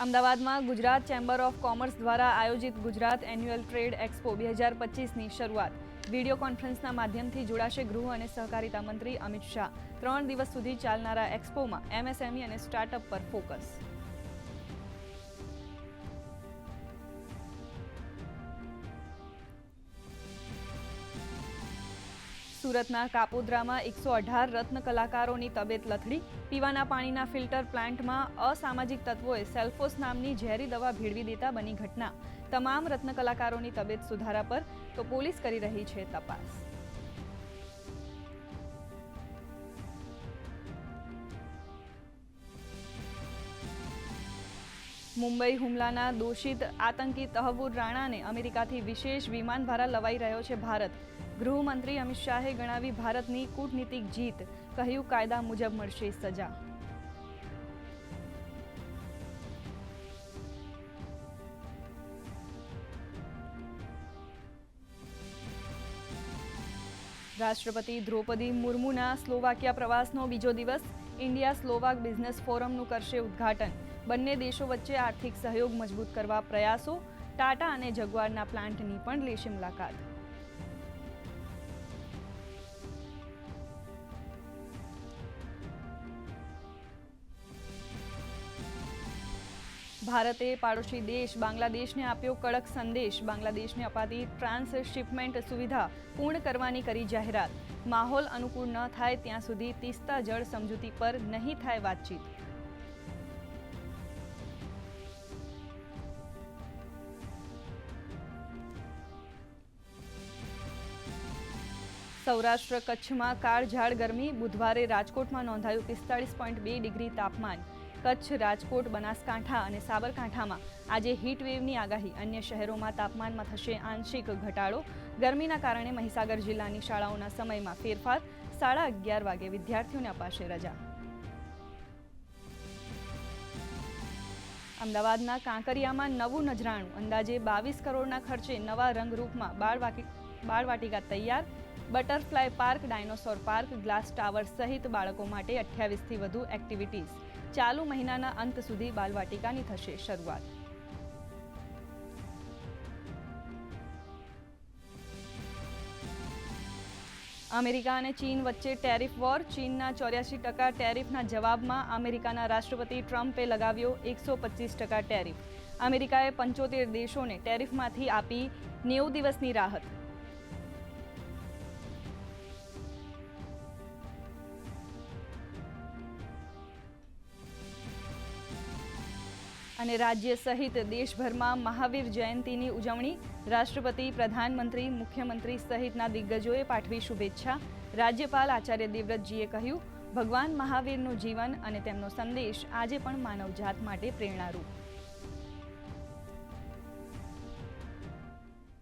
અમદાવાદમાં Gujarat chamber of commerce દ્વારા આયોજિત ગુજરાત એન્યુઅલ ટ્રેડ એક્સપો બે હજાર પચીસની શરૂઆત. વીડિયો કોન્ફરન્સના માધ્યમથી જોડાશે ગૃહ અને સહકારિતા મંત્રી અમિત શાહ. ત્રણ દિવસ સુધી ચાલનારા એક્સપોમાં એમએસએમઈ અને સ્ટાર્ટઅપ પર ફોકસ. સુરતના કાપોદ્રામાં એકસો અઢાર રત્ન કલાકારોની તબિયત લથડી. પીવાના પાણીના ફિલ્ટર પ્લાન્ટમાં અસામાજિક તત્વોએ સેલ્ફોસ નામની ઝેરી દવા ભેળવી દેતા બની ઘટના. તમામ રત્ન કલાકારોની તબિયત સુધારા પર તો પોલીસ કરી રહી છે તપાસ. મુંબઈ હુમલાના દોષિત આતંકી તહવુર રાણાને અમેરિકાથી વિશેષ વિમાન દ્વારા લવાઈ રહ્યો છે ભારત. ગૃહમંત્રી અમિત શાહે ગણાવી ભારતની કૂટનીતિક જીત. કહ્યું, કાયદા મુજબ મળશે સજા. રાષ્ટ્રપતિ દ્રૌપદી મુર્મુના સ્લોવાકિયા પ્રવાસનો બીજો દિવસ. ઇન્ડિયા સ્લોવાક બિઝનેસ ફોરમનું કરશે ઉદ્ઘાટન. બંને દેશો વચ્ચે આર્થિક સહયોગ મજબૂત કરવા પ્રયાસો. ટાટા અને જગવારના પ્લાન્ટની પણ લેશે મુલાકાત. ભારતે પાડોશી દેશ બાંગ્લાદેશને આપ્યો કડક સંદેશ. બાંગ્લાદેશને અપાતી ટ્રાન્સશિપમેન્ટ સુવિધા પૂર્ણ કરવાની કરી જાહેરાત. માહોલ અનુકૂળ ન થાય ત્યાં સુધી તીસ્તા જળ સમજૂતી પર નહીં થાય વાતચીત. સૌરાષ્ટ્ર કચ્છમાં કાળઝાળ ગરમી. બુધવારે રાજકોટમાં નોંધાયું પિસ્તાળીસ પોઈન્ટ બે ડિગ્રી તાપમાન. કચ્છ, રાજકોટ, બનાસકાંઠા અને સાબરકાંઠામાં આજે હીટવેવની આગાહી. અન્ય શહેરોમાં તાપમાનમાં થશે આંશિક ઘટાડો. ગરમીના કારણે મહીસાગર જિલ્લાની શાળાઓના સમયમાં ફેરફાર. સાડા અગિયાર વાગે વિદ્યાર્થીઓને અપાશે રજા. અમદાવાદના કાંકરિયામાં નવું નજરાણું. અંદાજે બાવીસ કરોડના ખર્ચે નવા રંગરૂપમાં બાળવાટી, બાળવાટિકા તૈયાર. Butterfly park, dinosaur park, glass tower સહિત બાળકો માટે અઠ્યાવીસથી વધુ એક્ટિવિટીઝ. ચાલુ મહિનાના અંત સુધી બાલવાટિકાની થશે શરૂઆત. અમેરિકા અને ચીન વચ્ચે ટેરિફ વોર. ચીનના ચોર્યાસી ટકા ટેરિફના જવાબમાં અમેરિકાના રાષ્ટ્રપતિ ટ્રમ્પે લગાવ્યો એકસો પચીસ ટકા ટેરિફ. અમેરિકાએ પંચોતેર દેશોને ટેરિફમાંથી આપી નેવું દિવસની રાહત. અને રાજ્ય સહિત દેશભરમાં મહાવીર જયંતીની ઉજવણી રાષ્ટ્રપતિ, પ્રધાનમંત્રી, મુખ્યમંત્રી સહિતના દિગ્ગજોએ પાઠવી શુભેચ્છા. રાજ્યપાલ આચાર્ય દેવવ્રતજીએ કહ્યું, ભગવાન મહાવીરનું જીવન અને તેમનો સંદેશ આજે પણ માનવજાત માટે પ્રેરણારૂપ.